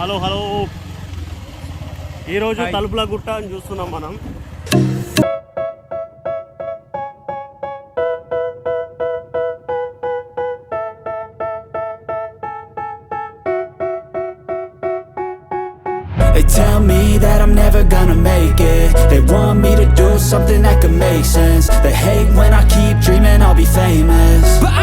Hello hello ఈరోజు తలుపుల గుట్ట అని చూస్తున్నాం మనం They tell me that I'm never gonna make it They want me to do something that could make sense They hate when I keep dreaming I'll be famous But I I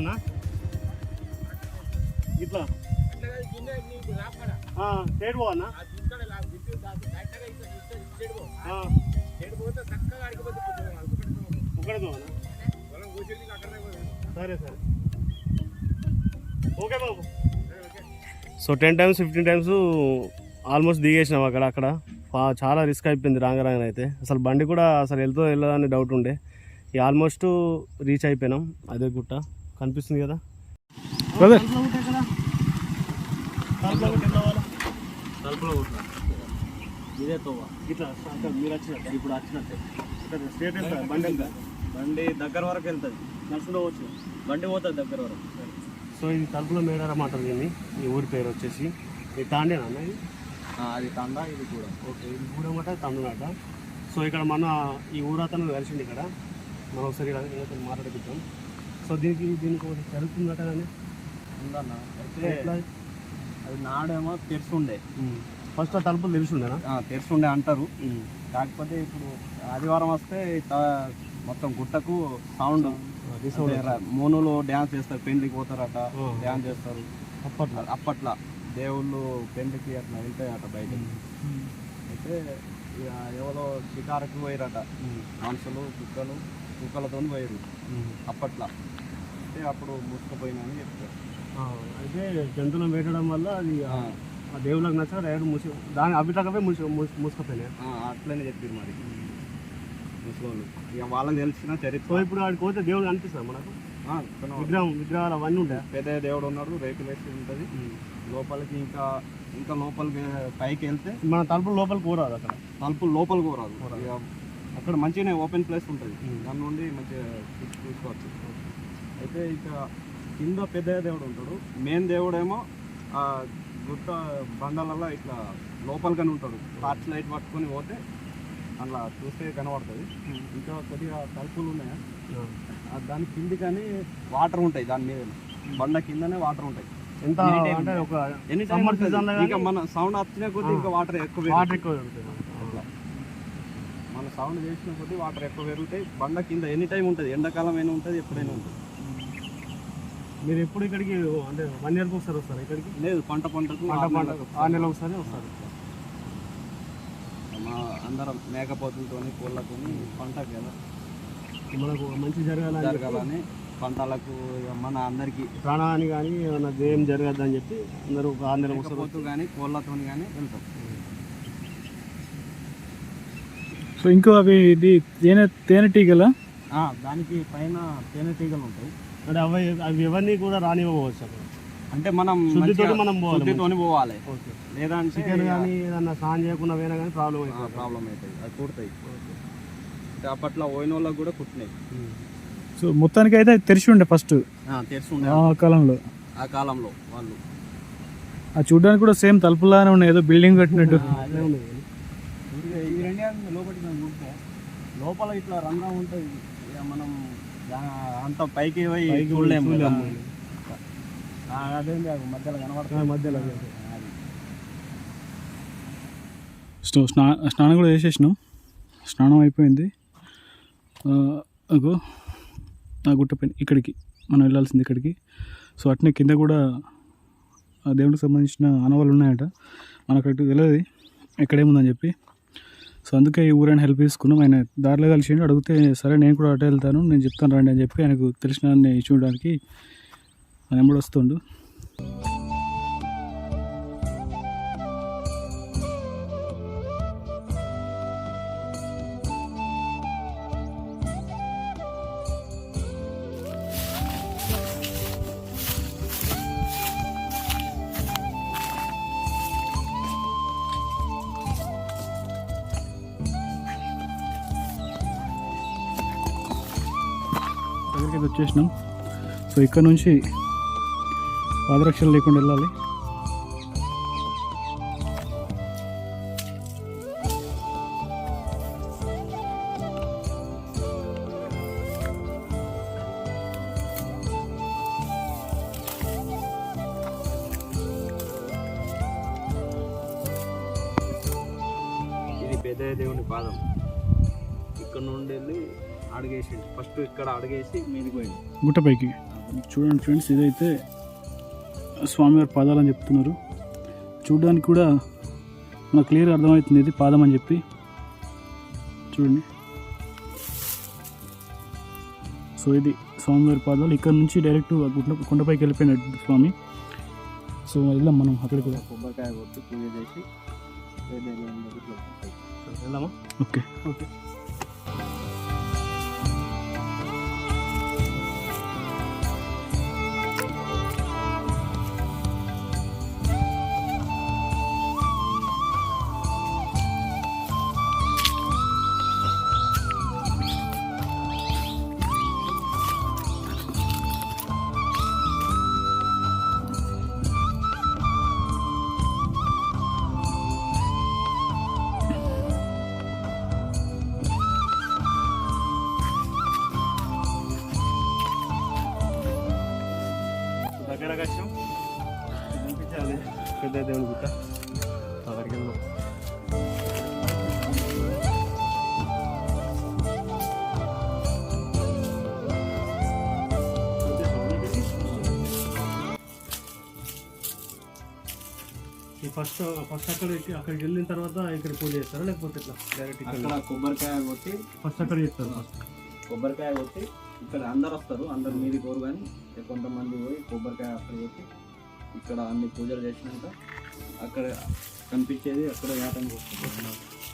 అన్నా ఇట్లా. State పోవన్నా సరే సరే. Okay బాబు. So ten times fifteen times almost దిగేసినాం అక్కడ అక్కడ. చాలా risk అయిపోయింది రాంగ రాంగ అయితే. అసలు బండి కూడా అసలు వెళ్తూ వెళ్ళదని డౌట్ ఉండే. ఇక ఆల్మోస్ట్ రీచ్ అయిపోయినాం అదే గుట్ట. కనిపిస్తుంది కదా? ఇదే తోవ. ఇట్లా మీరు వచ్చినట్టు ఇప్పుడు వచ్చినట్టే. ఎంత? బండి బండి దగ్గర వరకు వెళ్తుంది. నడుచుకుంటూ వచ్చు బండి పోతుంది దగ్గర వరకు. సో ఇది తలుపుల మేడారం అంటారు దీన్ని. ఈ ఊరి పేరు వచ్చేసి. ఇది తాండేనా అన్న ఇది? ఆ, అది తండా ఇది కూడా ఓకే ఇది గూడమట తమిళనాట సో ఇక్కడ మన ఈ ఊరతను కలిసింది ఇక్కడ. మనం ఒకసారి మాట్లాడిద్దాం సో దీనికి దీనికి ఒకటి జరుగుతుందట కానీ ఉందన్న. అయితే అది నాడేమో తెరుచుండే ఫస్ట్ ఆ తలుపులు తెలుసుండేనా ఆ, తెరుచుండే అంటారు. కాకపోతే ఇప్పుడు ఆదివారం వస్తే మొత్తం గుట్టకు సౌండ్ మోనులు డ్యాన్స్ చేస్తారు పెళ్ళికి పోతారట. డ్యాన్స్ చేస్తారు. అప్పట్లో. అప్పట్లో. దేవుళ్ళు పెళ్ళికి అట్లా వెళ్తాయట బయట అయితే ఇక ఎవరో షికారుకు పోయారట. మనుషులు కుక్కలు. కుక్కలతో పోయారు అప్పట్లో. అంటే అప్పుడు మూసుకుపోయినా అని చెప్తారు అయితే జంతువులను వేటడం వల్ల అది ఆ, దేవుళ్ళకి నచ్చక డైరెక్ట్ మూసి దాని అభిటకమే మూసి మూసి- మూసుకుపోయినాయి అట్లనే చెప్పారు మరి. ముసలోళ్ళు. ఇక వాళ్ళకి తెలిసిన చరిత్ర. ఇప్పుడు ఆడికి పోతే దేవుడు కనిపిస్తుంది మనకు? విగ్రహం విగ్రహాలు అవన్నీ ఉంటాయి? పెద్ద దేవుడు ఉన్నాడు రేకులు వేసి ఉంటుంది. లోపలికి ఇంకా ఇంకా లోపలికి పైకి వెళ్తే మన తలుపులు లోపలికి పోరాదు అక్కడ. తలుపులు లోపలికి. ఇక అక్కడ మంచిగానే ఓపెన్ ప్లేస్ ఉంటుంది. దాని నుండి మంచిగా చూసుకోవచ్చు అయితే ఇక కింద పెద్ద దేవుడు ఉంటాడు. మెయిన్ దేవుడేమో ఆ గుట్ట బండలలో ఇట్లా లోపలికని ఉంటాడు. టార్చ్ లైట్ పట్టుకొని పోతే అట్లా చూస్తే కనబడుతుంది. ఇంకా కొద్దిగా తలుపులు ఉన్నాయా? దాని కింది కానీ వాటర్ ఉంటాయి దాని మీద. బండ కిందనే వాటర్ ఉంటాయి. ఎంత అంటే ఒక ఎనీ టైం సమ్మర్ ఇంకా మన సౌండ్ వచ్చిన కొద్దీ ఇంకా వాటర్ ఎక్కువ వాటర్. ఎక్కువ. మన సౌండ్ చేసిన కొద్దీ వాటర్ ఎక్కువ పెరుగుతాయి. బండ కింద ఎనీ టైం ఉంటుంది. ఎండాకాలం అయినా ఉంటుంది ఎప్పుడైనా ఉంటుంది. మీరు ఎప్పుడు ఇక్కడికి అంటే వన్ ఇయర్కి ఒకసారి వస్తారు ఇక్కడికి? లేదు పంట పంటకు పంట పంట ఆరు నెలలు ఒకసారి వస్తారు. మా అందరం మేకపోతులతో కోళ్ళతో పంటకు కదా. మనకు మంచి జరగాలని జరగాలని పంటలకు మన అందరికి ప్రాణహాని కానీ ఏమన్నా దేయం జరగద్దని చెప్పి అందరూ ఆరు నెలలు ఒకసారి కానీ కోళ్ళతో కానీ వెళ్తాం. సో ఇంకో అవి ఇది తేనె తేనెటీగల దానికి పైన తేనెటీగలు ఉంటాయి. అంటే అవి అవి ఎవరిని కూడా రానివ్వవచ్చు అక్కడ అంటే మనం శుద్ధితోటి మనం పోవాలి శుద్ధితోని పోవాలి. ఓకే. లేదంటే చికెన్ కానీ ఏదన్నా స్నానం చేయకుండా పోయినా కానీ ప్రాబ్లం అవుతుంది ప్రాబ్లం అవుతాయి అది కుడతాయి అంటే అప్పట్లో పోయిన వాళ్ళకి కూడా కుట్టినాయి. సో మొత్తానికి అయితే తెరిచి ఉండే ఫస్ట్. తెలుసుండే ఆ కాలంలో. ఆ కాలంలో వాళ్ళు. ఆ చూడడానికి కూడా సేమ్ తలుపులానే ఉన్నాయి. ఏదో బిల్డింగ్ కట్టినట్టు. లోపలికి మనం చూస్తే లోపల ఇట్లా రంధ్రం ఉంటుంది ఇక మనం అంత పైకి పోయి చూడలేము అదేంటి మధ్యలో కనబడుతుంది. మధ్యలో. సో స్నా స్నానం కూడా చేసేసినాం. స్నానం అయిపోయింది. అగో ఆ గుట్ట పైన ఇక్కడికి మనం వెళ్ళాల్సింది ఇక్కడికి. సో అట్నే కింద కూడా ఆ దేవుడికి సంబంధించిన ఆనవాళ్ళు ఉన్నాయట. మనకు అటు తెలియదు ఎక్కడేముందని చెప్పి. సో అందుకే ఈ ఊరైనా హెల్ప్ తీసుకున్నాం ఆయన దారిలో కలిసిండు అడిగితే సరే నేను కూడా అటు వెళ్తాను నేను చెప్తాను రండి అని చెప్పి ఆయనకు తెలిసిన చూడడానికి ఆయన కూడా వస్తుండు. వచ్చేసినాం సో ఇక్కడ నుంచి పాదరక్షలు లేకుండా వెళ్ళాలి. అడిగేసిండు. ఫస్ట్ ఇక్కడ అడిగేసి మీదికి పోయింది గుట్టపైకి చూడండి ఫ్రెండ్స్ ఇదైతే స్వామివారి పాదాలు అని చెప్తున్నారు. చూడడానికి కూడా మనకు క్లియర్ అర్థమవుతుంది ఇది పాదం అని చెప్పి. చూడండి. సో ఇది స్వామివారి పాదాలు. ఇక్కడ నుంచి డైరెక్ట్ ఆ గుట్ట కొండపైకి వెళ్ళిపోయినట్టు స్వామి. సో వెళ్దాం మనం అక్కడికి కూడా. కొబ్బరికాయ కొట్టి పూజ చేసి. వెళ్దామా ఓకే. ఓకే. దేవుని గుట్ట. అక్కడికి వెళ్దాం ఈ ఫస్ట్ ఫస్ట్ అక్కడ అక్కడికి వెళ్ళిన తర్వాత ఇక్కడ పూజ చేస్తారా? లేకపోతే ఇట్లా డైరెక్ట్ ఇక్కడ కొబ్బరికాయ కొట్టి ఫస్ట్ అక్కడ చేస్తారు? కొబ్బరికాయ కొట్టి ఇక్కడ అందరు వస్తారు. అందరు మీది కోరు కానీ కొంతమంది పోయి కొబ్బరికాయ అక్కడ కొట్టి ఇక్కడ అన్ని పూజలు చేసినాక అక్కడ కనిపించేది అక్కడ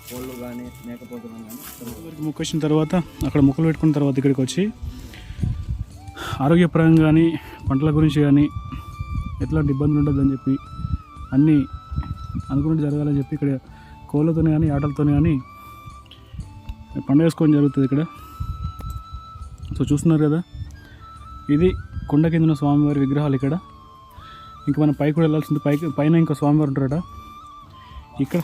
కోళ్ళు కానీ మేకపోతున్నాం కానీ ఇక్కడికి వచ్చిన తర్వాత అక్కడ మొక్కలు పెట్టుకున్న తర్వాత ఇక్కడికి వచ్చి ఆరోగ్యపరంగా కానీ పంటల గురించి కానీ ఎట్లాంటి ఇబ్బందులు ఉండదని చెప్పి అన్నీ అనుకున్నట్టు జరగాలని చెప్పి ఇక్కడ కోళ్ళతో కానీ ఆటలతో కానీ పండుగ వేసుకోవడం జరుగుతుంది ఇక్కడ. సో చూస్తున్నారు కదా ఇది కొండ కింద స్వామివారి విగ్రహాలు ఇక్కడ. ఇంకా మనం పైకి కూడా వెళ్ళాల్సింది. పైకి పైన ఇంకా స్వామివారు ఉంటారట. ఇక్కడ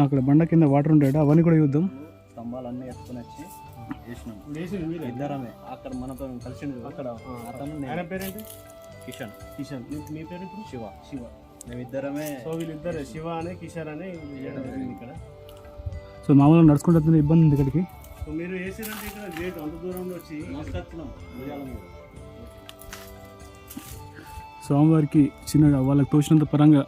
అక్కడ బండ కింద వాటర్ ఉంటాయట అవన్నీ కూడా చూద్దాం. స్తంభాలన్నీ ఎత్తుకొని వచ్చి వేసినాం. ఇద్దరమే. అక్కడ మనతో కలిసి అక్కడ అతను నేను. ఆయన పేరేంటి? కిషన్. కిషన్. మీ- మీ పేరు శివ. శివ. మేమిద్దరమే. సో వీళ్ళిద్దరు శివ అనే అనే ఇక్కడ. సో మామూలుగా నడుచుకుంటే ఇబ్బంది ఉంది ఇక్కడికి. సో మీరు వేసిరంటే ఇక్కడ గేట్ అంత దూరంలో వచ్చి స్వామివారికి చిన్నగా వాళ్ళకి తోచినంత పరంగా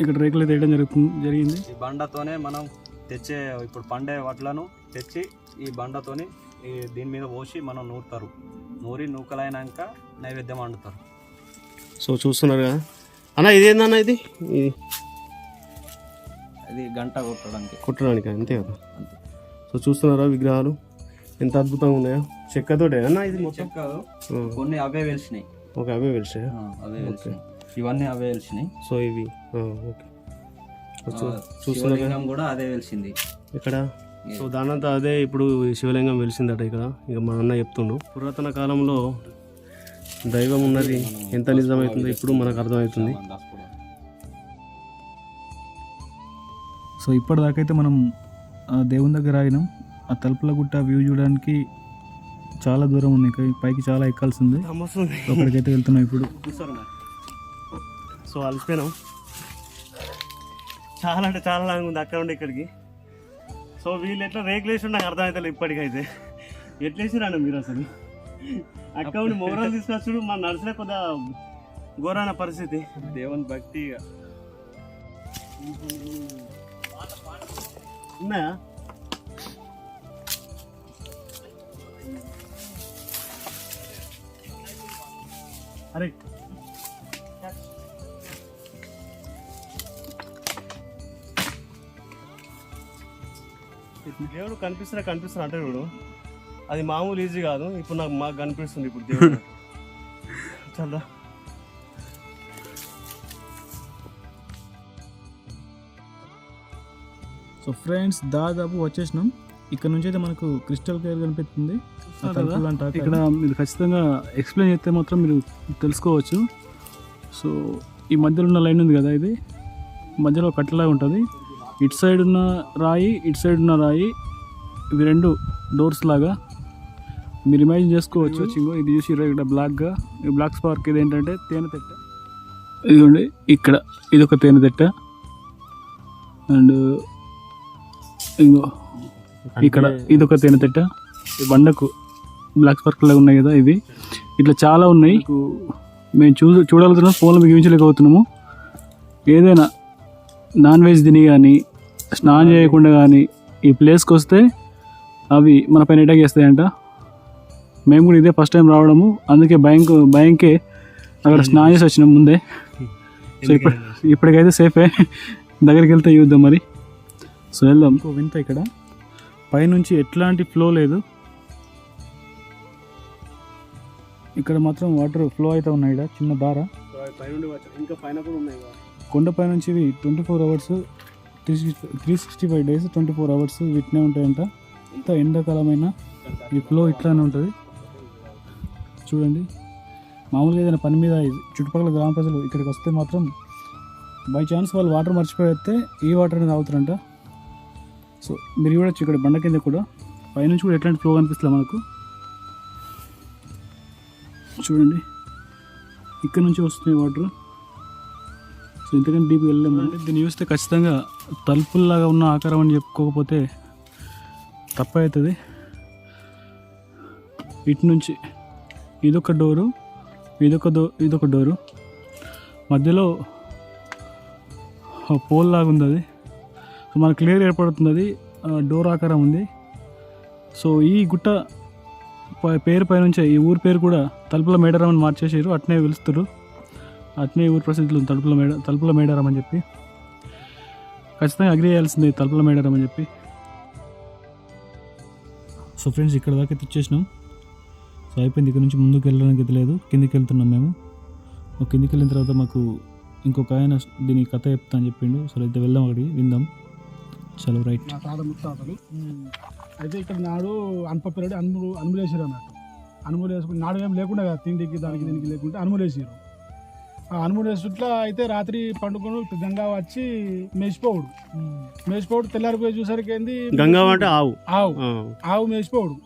ఇక్కడ రేకులు వేయడం జరుగుతుంది జరిగింది. ఈ బండతోనే మనం తెచ్చే ఇప్పుడు పండే వడ్లను తెచ్చి ఈ బండతోని ఈ దీని మీద పోసి మనం నూరుతారు. నూరి నూకలైనాక నైవేద్యం వండుతారు. సో చూస్తున్నారు కదా. అన్న ఇదేందన్న ఇది? ఇది అది గంట కొట్టడానికి. కుట్టడానికి? అంతే కదా. సో చూస్తున్నారా విగ్రహాలు? ఎంత అద్భుతంగా ఉన్నాయో. చెక్కతోటే అన్న ఇది ఆ, కొన్ని అవే వెలిసినాయి ఒక అవే వెలిసాయా? ఆ, అవే వెలిసినాయి. ఇవన్నీ అవే వెలిసినాయి. సో ఇవి ఆ, ఓకే. సో ఆ, చూ- చూస్తున్నారు కదా? శివలింగం కూడా అదే వెలిసింది. ఇక్కడ సో దానంతా అదే ఇప్పుడు శివలింగం వెలిసిందట ఇక్కడ. ఇక మా అన్న చెప్తుండు. పురాతన కాలంలో దైవం ఉన్నది ఎంత నిజమవుతుందో ఇప్పుడు మనకు అర్థమవుతుంది. సో ఇప్పటిదాకైతే మనం దేవుని దగ్గర ఆగినాం. ఆ తలుపుల గుట్ట వ్యూ చూడడానికి చాలా దూరం ఉంది. ఇంకా పైకి చాలా ఎక్కాల్సి ఉంది అక్కడికైతే వెళ్తున్నాం ఇప్పుడు. సో అలసిపోయినాం. చాలా అంటే చాలా లాంగ్ ఉంది అక్కడ నుండి ఇక్కడికి. సో వీళ్ళు ఎట్లా రేకులేసి నాకు అర్థమవుతుంది ఇప్పటికైతే. ఎట్లేసిరండి మీరు అసలు? అక్కడ నుండి మొగరాలు తీసుకొచ్చుడు మన నడిచిన కొద్దిగా ఘోరమైన పరిస్థితి. దేవుని భక్తి ఉన్నాయా? అరే. దేవుడు కనిపిస్తున్నా కనిపిస్తున్నా అంటే ఇప్పుడు అది మామూలు ఈజీ కాదు. ఇప్పుడు నాకు మాకు కనిపిస్తుంది ఇప్పుడు దేవుడు చాలా సో ఫ్రెండ్స్ దాదాపు వచ్చేసినాం. ఇక్కడ నుంచి అయితే మనకు క్రిస్టల్ క్లియర్ కనిపిస్తుంది. ఇక్కడ మీరు ఖచ్చితంగా ఎక్స్ప్లెయిన్ చేస్తే మాత్రం మీరు తెలుసుకోవచ్చు. సో ఈ మధ్యలో ఉన్న లైన్ ఉంది కదా ఇది? మధ్యలో కట్టలాగా ఉంటుంది. ఇటు సైడ్ ఉన్న రాయి ఇటు సైడ్ ఉన్న రాయి ఇవి రెండు డోర్స్ లాగా. మీరు ఇమాజిన్ చేసుకోవచ్చు. చింగో ఇది చూసి ఇక్కడ బ్లాక్గా ఈ బ్లాక్ స్పార్క్ ఇది ఏంటంటే తేనె తెట్ట. ఇదిగోండి ఇక్కడ ఇది ఒక తేనె తెట్ట. అండ్ ఇంకో ఇక్కడ ఇది ఒక తేనె తిట్ట ఈ బండకు బ్లాక్ స్పార్క్ లాగా ఉన్నాయి కదా ఇవి. ఇట్లా చాలా ఉన్నాయి. మేము చూ చూడగలుగుతున్నాం ఫోన్లో మీకు చూపించలేకపోతున్నాము. ఏదైనా నాన్ వెజ్ తిని కానీ స్నానం చేయకుండా కానీ ఈ ప్లేస్కి వస్తే అవి మన పైన అటాక్ చేస్తాయంట. మేము కూడా ఇదే ఫస్ట్ టైం రావడము. అందుకే భయం భయంకే అక్కడ స్నానం చేసి వచ్చినాం ముందే. సో ఇప్పుడు ఇప్పటికైతే సేఫే దగ్గరికి వెళ్తే చూద్దాం మరి. సో వెళ్దాం. వింత ఇక్కడ. పైనుంచి ఎట్లాంటి ఫ్లో లేదు. ఇక్కడ మాత్రం వాటర్ ఫ్లో అయితే ఉన్నాయి చిన్న దార కొండపై నుంచి ఇవి twenty four hours three sixty three sixty five days twenty four hours వీటినే ఉంటాయంట. ఎంత ఎండాకాలమైన ఈ ఫ్లో ఇట్లానే ఉంటుంది. చూడండి. మామూలుగా ఏదైనా పని మీద చుట్టుపక్కల గ్రామ ప్రజలు ఇక్కడికి వస్తే మాత్రం బై ఛాన్స్ వాళ్ళు వాటర్ మర్చిపోయితే ఈ వాటర్ అనేది తాగుతారంట. సో మీరు చూడొచ్చు ఇక్కడ బండ కింద కూడా పైనుంచి కూడా ఎట్లాంటి ఫ్లో కనిపిస్తుంది మనకు? చూడండి. ఇక్కడ నుంచి వస్తున్నాయి వాటర్ సో ఇంతకంటే డీప్ వెళ్ళాము అంటే దీన్ని చూస్తే ఖచ్చితంగా తలుపుల్లాగా ఉన్న ఆకారం అని చెప్పుకోకపోతే తప్ప అవుతుంది ఇటు నుంచి ఇదొక డోరు ఇదొక డో ఇదొక డోరు. మధ్యలో పోల్ లాగా ఉంది అది. మనకు క్లియర్ ఏర్పడుతుంది డోర్ ఆకారం ఉంది. సో ఈ గుట్ట పేరు పైనుంచే ఈ ఊరి పేరు కూడా తలుపుల మేడారం అని మార్చేసారు అట్నే పిలుస్తారు అట్నే ఊరి ప్రసిద్ధులు తలుపుల మేడ తలుపుల మేడారం అని చెప్పి. ఖచ్చితంగా అగ్రి చేయాల్సింది తలుపుల మేడారం అని చెప్పి. సో ఫ్రెండ్స్ ఇక్కడ దాకా తెచ్చేసినాం సో అయిపోయింది. ఇక్కడ నుంచి ముందుకు వెళ్ళడానికి లేదు. కిందికి వెళ్తున్నాం మేము. కిందికి వెళ్ళిన తర్వాత మాకు ఇంకొక ఆయన దీని కథ చెప్తా అని చెప్పిండు. సో అయితే వెళ్దాం అక్కడికి. విందాం. చలో రైట్. మా తాత ముత్తాతలు అయితే ఇక్కడ నాడు అనప పిల్లడు అనుములు అనుములేసారు అన్నట్టు. అనుములు వేసుకుని నాడు ఏం లేకుండా కదా తిండికి దానికి దీనికి లేకుంటే అనుములు వేసారు ఆ అనుములు వేసుట్లా అయితే రాత్రి పండుకొని గంగా వచ్చి మేసిపోవుడు. మేసిపోవుడు తెల్లారిపోయి చూసరికి ఏంది? గంగా అంటే ఆవు. ఆవు. ఆవు మేసిపోవుడు.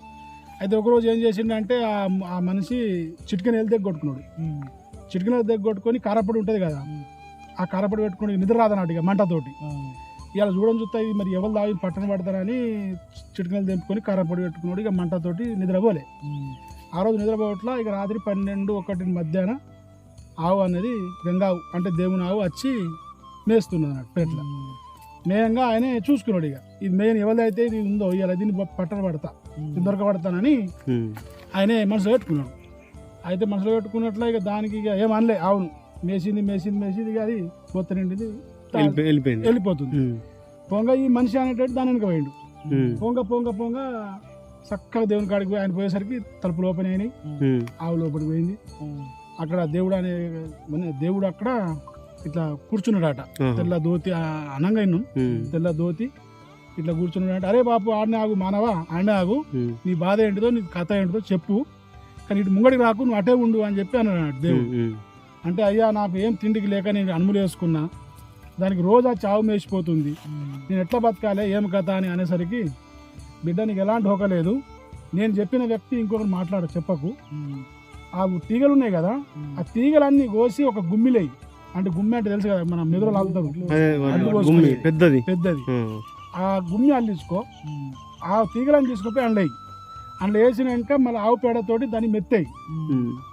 అయితే ఒకరోజు ఏం చేసిండంటే ఆ ఆ మనిషి చిటికెన్ వెళ్తే కొట్టుకున్నాడు. చిటికల దగ్గర కొట్టుకొని కారపొడి ఉంటుంది కదా. ఆ కారపొడి పెట్టుకొని నిద్ర రాదన్నట్టు ఇక మంటతోటి. ఇలా చూడడం చూస్తే ఇది మరి ఎవరు తాగి పట్టణ పడతారని చిటికలు తెంపుకొని కారపొడి పెట్టుకున్నాడు. ఇక మంటతోటి నిద్రపోలే. ఆ రోజు నిద్రపోవట్ల ఇక రాత్రి పన్నెండు ఒకటి మధ్యాహ్నం ఆవు అనేది గంగావు అంటే దేవుని ఆవు వచ్చి మేస్తున్నది అన్నట్టు పెట్ల. మేయంగా ఆయనే చూసుకున్నాడు ఇక. ఇది మెయిన్ ఎవరిదైతే ఇది ఉందో ఇలా దీన్ని పట్టణ పడతా ఇది దొరకబడతానని ఆయనే మనసులో పెట్టుకున్నాడు. అయితే మనసులో పెట్టుకున్నట్లే ఇక దానికి ఇక ఏం అవును మేసింది మేసింది మేసింది ఇక అది పోత నిండింది. వెళ్ళిపోయింది. వెళ్ళిపోతుంది. పొంగ ఈ మనిషి అనేటట్టు దాని వెనక పోయిండు. పొంగ పొంగ పొంగ చక్కగా దేవుని కాడికి పోయి ఆయన పోయేసరికి తలుపులు ఓపెన్ అయినాయి. ఆవు లోపలికి పోయింది. అక్కడ దేవుడు అనే మన దేవుడు అక్కడ ఇట్లా కూర్చున్నాడట. తెల్ల దోతి ఆ, అనంగా ఇన్నం. తెల్ల దోతి ఇట్లా కూర్చున్నాడట. అరే బాపు ఆడనే ఆగు మానవా? ఆడనే ఆగు. నీ బాధ ఏంటిదో నీ కథ ఏంటిదో చెప్పు. కానీ ఇటు ముంగడికి రాకు నువ్వు అటే ఉండు అని చెప్పి అన్నాడు దేవుడు. అంటే అయ్యా నాకు ఏం తిండికి లేక నేను అనుములు వేసుకున్నా. దానికి రోజు ఆ చావు మేసిపోతుంది. నేను ఎట్లా బతకాలి ఏం కథ అని అనేసరికి బిడ్డ నీకు ఎలాంటి హోక లేదు. నేను చెప్పిన వ్యక్తి ఇంకొకరు మాట్లాడ చెప్పకు. ఆ తీగలు ఉన్నాయి కదా ఆ తీగలన్నీ కోసి ఒక గుమ్మిలేయి అంటే గుమ్మి అంటే తెలుసు కదా మన గుమ్మి పోసుకొని. పెద్దది. పెద్దది. ఆ గుమ్మి అల్లించుకో ఆ తీగలను తీసుకుపోయి అండ్లయి అందులో వేసినాక మళ్ళీ ఆవు పేడతోటి దాన్ని మెత్తేయి.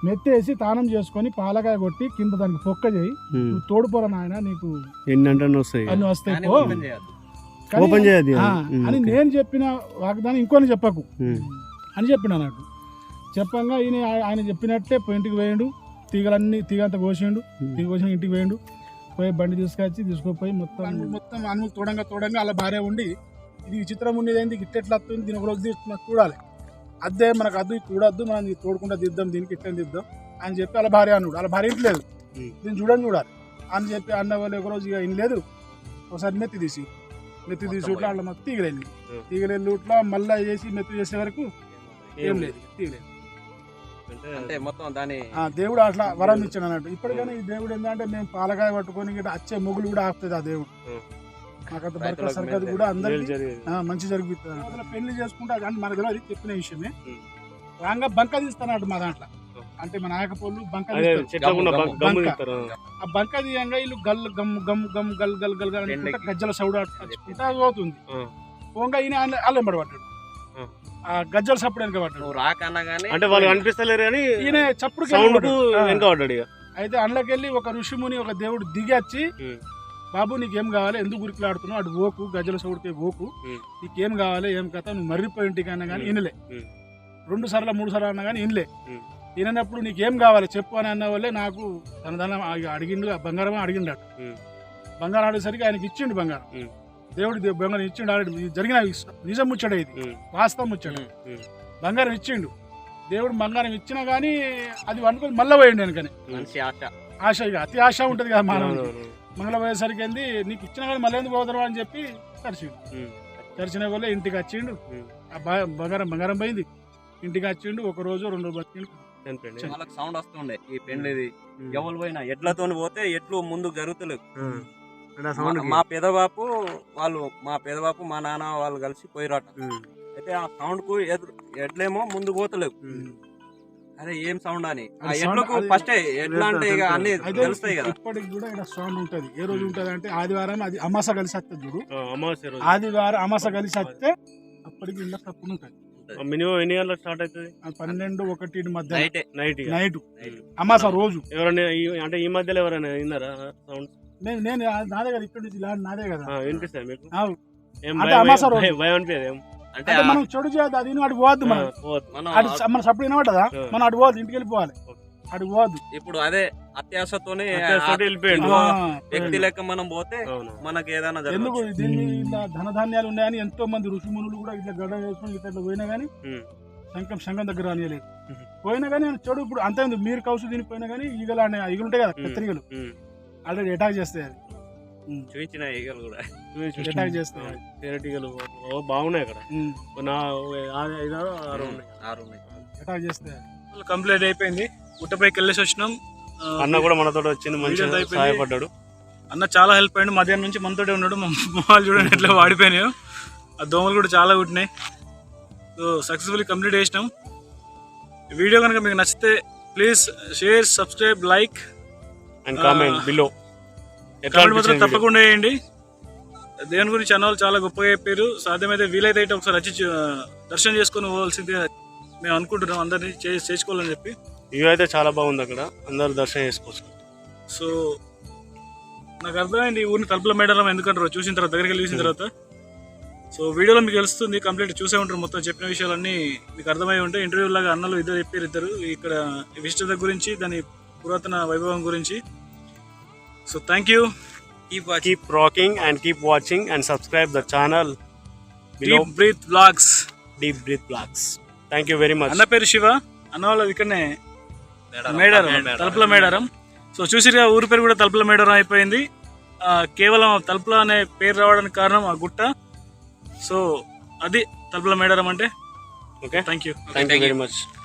మెత్తేసి తానం చేసుకొని పాలకాయ కొట్టి కింద దానికి పొక్క చేయి. తోడుపోరా నాయన నీకు ఎన్ని వస్తాయి. అన్ని వస్తాయి. ఓపెన్ చేయదు అని నేను చెప్పిన వాగ్దానం ఇంకొని చెప్పకు. అని చెప్పిన అన్నట్టు చెప్పంగా ఈయన ఆయన చెప్పినట్టే ఇంటికి పోయిండు తీగలన్నీ తీగ అంతా కోసిండు తీగ కోసిన ఇంటికి పోయిండు. పోయి బండి తీసుకొచ్చి తీసుకుపోయి మొత్తం మొత్తం అను తోడంగా తోడంగా అలా భార్య ఉండి ఇది విచిత్రం ఉండేది ఏంది ఇట్ట ఎట్లా వస్తుంది దీని ఒక రోజు తీసుకున్నా చూడాలి. అద్దే మనకు అద్దు చూడొద్దు మనం తోడుకుంటా దిద్దాం దీనికి ఇట్లా దిద్దాం అని చెప్పి అలా భార్య అన్నాడు. అలా భార్య ఇంటి లేదు. ఉం. దీన్ని చూడని చూడాలి. అని చెప్పి అన్న వాళ్ళు ఒక రోజు ఇక లేదు. ఒకసారి మెత్తి తీసి మెత్తి తీసి ఇట్లా అట్లా మొత్తం. తీగలేళ్ళు ఇట్లా మళ్ళీ చేసి మెత్తి చేసే వరకు ఏం లేదు తీగలేదు. అంటే మొత్తం దాని ఆ దేవుడు అట్లా వరం ఇచ్చాడు అన్నట్టు. ఇప్పటికైనా ఈ దేవుడు ఏంటంటే మేము పాలకాయ పట్టుకొని వచ్చే మొగులు కూడా ఆపుతుంది ఆ దేవుడు. మాకంత బరక సరికది కూడా అందరికి. మంచి జరిగిపోతుంది పెళ్ళి చేసుకుంటే కానీ మనకు తెలియదు చెప్పిన విషయమే. రాంగా బంక తీస్తానట్టు మా దాంట్లో. అంటే మన ఆయకపోళ్ళు బంక అదే ఆ బంక తీయంగా వీళ్ళు గల్ గమ్ గమ్ గమ్ గల్ గల్ గల్ గల్ అనుకుంటా. గజ్జల సౌడు అట్టుకుంటా పోతుంది ఆ. పోగా ఈయన అల్లెంబడి పట్టాడు ఆ. గజ్జల సప్పుడు వెనక కానీ అంటే వాళ్ళు కనిపిస్తలేరు కానీ ఈయన చప్పుడు వెనక పడ్డాడు అయితే అందులోకెళ్ళి ఒక ఋషిముని ఒక దేవుడు దిగి వచ్చి ఉం. బాబు నీకేం కావాలి? ఎందుకు గురికిలాడుతున్నావు అటు ఓకు గజ్జల సౌడికి ఓకు. నీకేం కావాలి? ఏం కథ? నువ్వు మర్రిపోయి ఇంటికి అన్నా కానీ ఉం. రెండు సార్లు మూడు సార్లు అన్నా కానీ ఇనలే ఉం. వినప్పుడు నీకేం కావాలి? చెప్పు అని అన్న వాళ్ళే నాకు తన ధనం అడిగిండు ఆ బంగారం అడిగిండు ఉం. బంగారం అడిగేసరికి ఆయనకి ఇచ్చిండు బంగారం. దేవుడు బంగారం ఇచ్చిండు ఆల్రెడీ. ఇది జరిగిన నిజం ముచ్చట ఇది. వాస్తవం ముచ్చట. ఉం. బంగారం ఇచ్చిండు. దేవుడు బంగారం ఇచ్చినా కానీ అది అనుకుని మళ్ళీ పోయిండు వెనకనే. ఆశ. ఆశ ఇక. అతి ఆశ ఉంటుంది కదా అవునవును. మంగళ పోయేసరికి ఏంది నీకు ఇచ్చిన కానీ మళ్ళీ ఎందుకు పోతారు అని చెప్పి తరిచిండు ఉం. తరిచిన వల్ల ఇంటికి వచ్చిండు. ఆ బంగారం బంగారం పోయింది ఇంటికి వచ్చిండు ఒక రోజు రెండు రోజులు బతికిండు. వాళ్ళకి సౌండ్ వస్తుండే ఈ పెండ్లిది. ఎవరు పోయినా ఎడ్లతో పోతే ఎడ్లు ముందు సౌండ్ మా- పెదబాపు వాళ్ళు మా పెదబాపు మా నాన్న వాళ్ళు కలిసి పోయిరాట. అయితే ఆ సౌండ్కు ఎదురు ఎడ్లేమో ముందు పోతలేవు. అరే ఏం సౌండ్ అని? అది- ఫస్ట్ ఎట్లా అంటే ఇక అన్ని తెలుస్తాయి కదా. ఇప్పటికి కూడా ఇక్కడ సౌండ్ ఉంటది. ఏ రోజు ఉంటది అంటే ఆదివారం అది అమాస కలిసి వస్తుంది చూడు ఆదివారం అమాస కలిసి వస్తే అప్పటికి ఇంట్లో తప్పులు ఉంటుంది మినిమం ఎన్ని గంటలకు స్టార్ట్ అవుతుంది? పన్నెండు ఒకటి మధ్య నైటే నైట్ అమాస రోజు. ఎవరైనా ఈ- అంటే ఈ మధ్యలో ఎవరైనా విన్నారా సౌండ్ నేను నేను నాదే కదా ఇక్కడ నుంచి ల్యాండ్ నాదే కదా. వినిపిస్తాయి మీకు? అమాస రోజు. భయం- అనిపించదు? ఏం? అంటే మనం చెడు చేయదు అది అటు పోవద్దు మనం. అటు మన సప్పుడు వినబడ్డదా. మనం అటు పోవద్దు ఇంటికి వెళ్ళిపోవాలి. అటు పోవద్దు. ఇప్పుడు అదే అత్యాశతోనే వ్యక్తి లెక్క మనం పోతే మనకి ఏదైనా ఎందుకు దీన్ని ఇలా ధనధాన్యాలు ఉన్నాయని ఎంతో మంది ఋషిమునులు కూడా ఇట్లా గడ్డ వేసుకొని ఇట్లా పోయినా కానీ. శంఖం శంఖం దగ్గర రానియలేదు. పోయినా కానీ ఆయన చెడు ఇప్పుడు అంతే ఉంది మీరు కౌసు దీనికి పోయినా కానీ ఈగలు అనే ఈగలు ఉంటాయి కదా. కత్తిరిగలు. ఆల్రెడీ అటాక్ చేస్తాయి అది. చూపించిన ఈగలు కూడా. బాగున్నాయి అక్కడ. నా ఆరు ఐదు ఆరు ఉన్నాయి. ఆరు ఉన్నాయి. అటాక్ చేస్తాయి అది. కంప్లీట్ అయిపోయింది. గుట్టపైకి వెళ్ళేసి వచ్చినాం. అన్న కూడా మనతో వచ్చింది మంచిగా. సహాయపడ్డాడు. అన్న చాలా హెల్ప్ అయ్యిండు. మధ్యాహ్నం నుంచి మనతోటే ఉన్నాడు. మా మొహాలు చూడండి ఎట్లా వాడిపోయినాయో. ఆ దోమలు కూడా చాలా కుట్టినాయి. సో సక్సెస్ఫుల్లీ కంప్లీట్ చేసినాం. వీడియో కనుక మీకు నచ్చితే please share subscribe like and comment below comment మాత్రం? తప్పకుండా వేయండి దేవుని గురించి అన్న వాళ్ళు చాలా గొప్పగా చెప్పారు. సాధ్యమైతే వీలైతే అయితే ఒకసారి వచ్చి దర్శనం చేసుకొని పోవాల్సిందిగా మేము అనుకుంటున్నాం అందరినీ చేసుకోవాలని చెప్పి. వ్యూ అయితే చాలా బాగుంది అక్కడ. అందరు దర్శనం చేసుకోవచ్చు. సో నాకు అర్థమైంది ఈ ఊరిని తలుపుల మేడారం ఎందుకంటారో. చూసిన తర్వాత దగ్గరికి వెళ్ళి చూసిన తర్వాత. సో వీడియోలో మీకు తెలుస్తుంది కంప్లీట్ చూసే ఉంటారు మొత్తం చెప్పిన విషయాలన్నీ. మీకు అర్థమై ఉంటాయి ఇంటర్వ్యూ లాగా అన్నలు ఇద్దరు చెప్పారు ఇద్దరు. ఇక్కడ విశిష్టత గురించి దాని పురాతన వైభవం గురించి. So thank you keep rocking and keep watching and subscribe the channel below deep breath vlogs deep breath vlogs thank you very much అన్న పేరు శివ అన్న వాళ్ళది ఇక్కడనే మేడారం. తలుపుల మేడారం. సో చూసిరుగా ఊరి పేరు కూడా తలుపుల మేడారం అయిపోయింది. కేవలం తలుపుల అనే పేరు రావడానికి కారణం ఆ గుట్ట. సో అది తలుపుల మేడారం అంటే. Okay thank you thank you very much